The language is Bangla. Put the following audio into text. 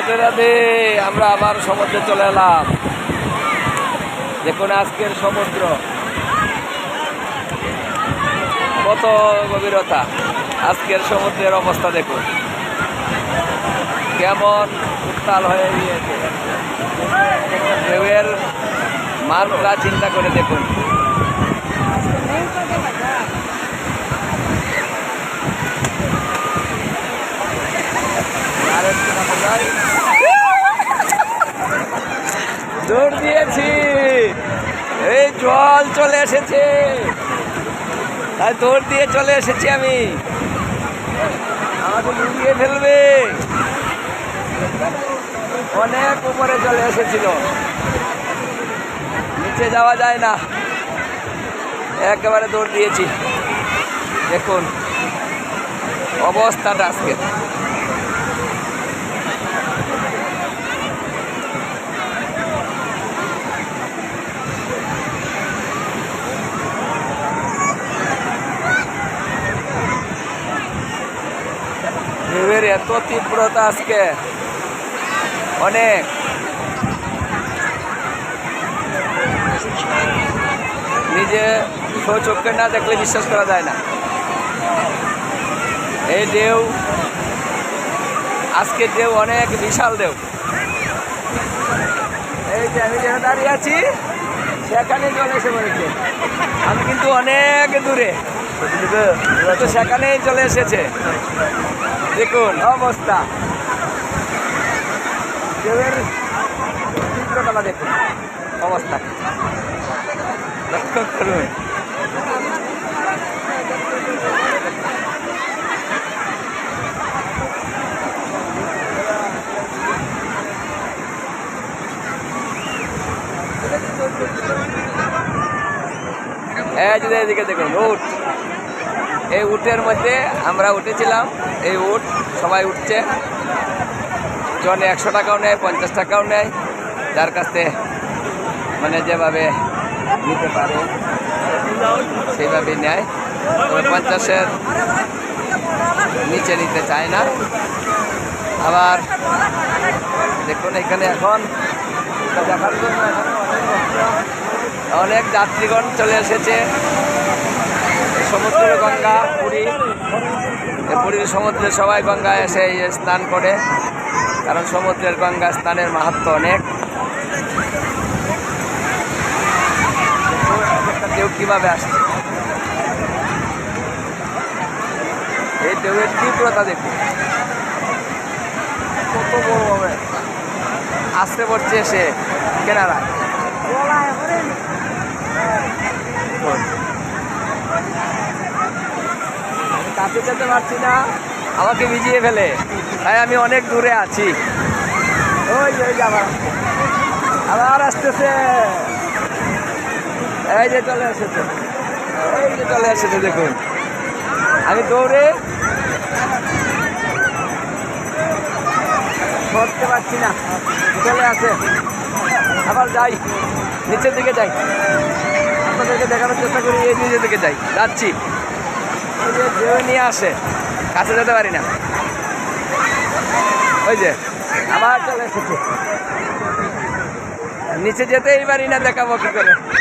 রাধে রাধে আমরা আবার সমুদ্রে চলে এলাম। দেখুন আজকের সমুদ্র। কত গভীরতা। আজকের সমুদ্রের অবস্থা দেখুন। কেমন উত্তাল হয়ে গিয়েছে। ঢেউয়ের মাত্রা চিন্তা করে দেখুন। দিয়েছি এই জল চলে এসেছে। তাই দৌড় দিয়ে চলে এসেছি আমি। আমাকে ডুবিয়ে ফেলবে। অনেক উপরে চলে এসেছিল। নিচে যাওয়া যায় না। একেবারে দৌড় দিয়েছি। দেখুন, অবস্থাটা আজকে। ঢেউয়ের এত তীব্রতা আজকে। অনেক। নিজে চোখে না দেখলে বিশ্বাস করা যায় না। এই ঢেউ, আজকে ঢেউ অনেক বিশাল ঢেউ। এই যে আমি যেখানে দাঁড়িয়ে আছি, সেখানে চলে এসে পড়েছে। আমি কিন্তু অনেক দূরে। তো সেখানেই চলে এসেছে। দেখুন। অবস্থা। ঢেউয়ের তীব্রতা দেখুন। অবস্থা। লক্ষ্য করুন। এই যে এদিকে দেখুন। উট এই উটের মধ্যে আমরা উঠেছিলাম। এই উট সবাই উঠছে। জনে একশো টাকাও নেয়, পঞ্চাশ টাকাও নেয়। যার কাছে মানে যেভাবে নিতে পারে, সেইভাবেই নেয়। পঞ্চাশের নিচে নিতে চায় না। আবার দেখুন এখানে এখন দেখার জন্য অনেক যাত্রীগণ চলে এসেছে। সমুদ্র গঙ্গা, পুরী। পুরীর সমুদ্রে সবাই গঙ্গায় এসে স্নান করে। কারণ সমুদ্রের গঙ্গা স্নানের মাহাত্ম অনেক। ঢেউ কীভাবে আসছে? এই ঢেউয়ের তীব্রতা দেখুন কত বড় আসতে পড়ছে সে কেনারা। যেতে পারছি না, আমাকে ভিজিয়ে ফেলে। তাই আমি অনেক দূরে আছি। ওই ওই আবার। আবার আসতেছে। এই যে চলে এসেছে। এই যে চলে এসেছে, দেখুন। আমি দৌড়ে ধরতে পারছি না। চলে আসে আবার যাই। নিচের দিকে যাই। আপনাদেরকে দেখানোর চেষ্টা করি, এই নিচের দিকে যাই। যাচ্ছি। নিয়ে আসে। কাছে যেতে পারি না। ওই যে, আবার চলে এসেছে। নিচে যেতেই পারি না, দেখাবো কি করে।